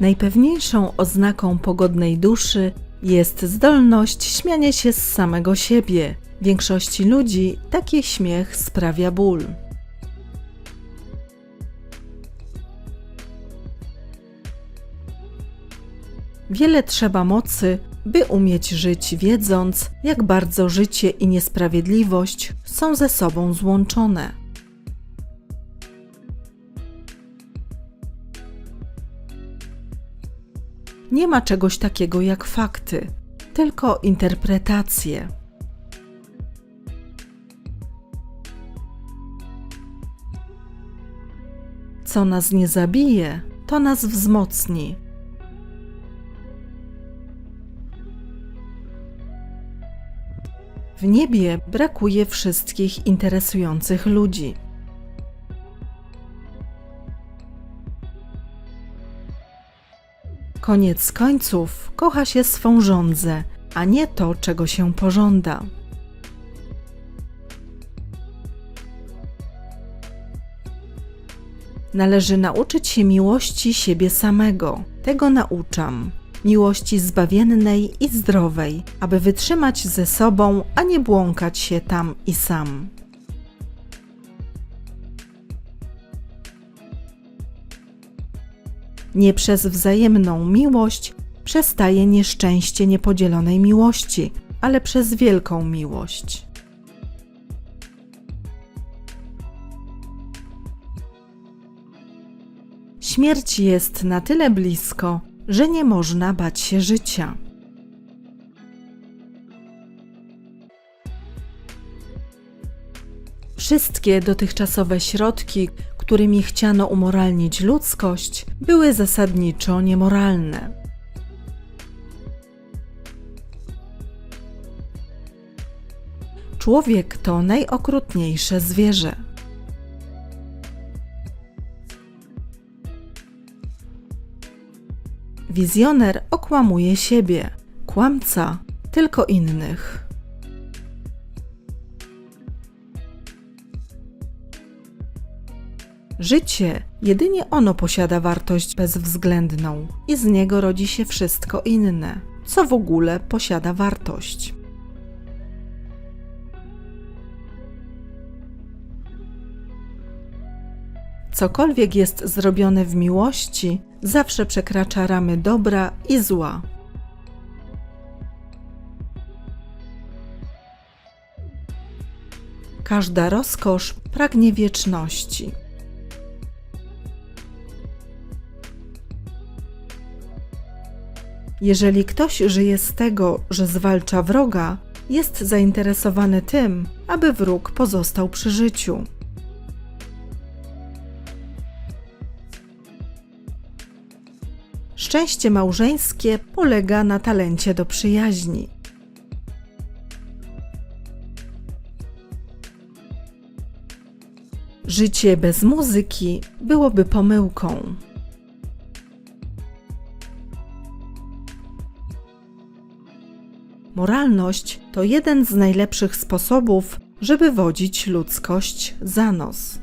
Najpewniejszą oznaką pogodnej duszy jest zdolność śmiania się z samego siebie. Większości ludzi taki śmiech sprawia ból. Wiele trzeba mocy, by umieć żyć, wiedząc, jak bardzo życie i niesprawiedliwość są ze sobą złączone. Nie ma czegoś takiego jak fakty, tylko interpretacje. Co nas nie zabije, to nas wzmocni. W niebie brakuje wszystkich interesujących ludzi. Koniec końców kocha się swą żądzę, a nie to, czego się pożąda. Należy nauczyć się miłości siebie samego. Tego nauczam. Miłości zbawiennej i zdrowej, aby wytrzymać ze sobą, a nie błąkać się tam i sam. Nie przez wzajemną miłość przestaje nieszczęście niepodzielonej miłości, ale przez wielką miłość. Śmierć jest na tyle blisko, że nie można bać się życia. Wszystkie dotychczasowe środki, którymi chciano umoralnić ludzkość, były zasadniczo niemoralne. Człowiek to najokrutniejsze zwierzę. Wizjoner okłamuje siebie, kłamca tylko innych. Życie, jedynie ono posiada wartość bezwzględną i z niego rodzi się wszystko inne, co w ogóle posiada wartość. Cokolwiek jest zrobione w miłości, zawsze przekracza ramy dobra i zła. Każda rozkosz pragnie wieczności. Jeżeli ktoś żyje z tego, że zwalcza wroga, jest zainteresowany tym, aby wróg pozostał przy życiu. Szczęście małżeńskie polega na talencie do przyjaźni. Życie bez muzyki byłoby pomyłką. Moralność to jeden z najlepszych sposobów, żeby wodzić ludzkość za nos.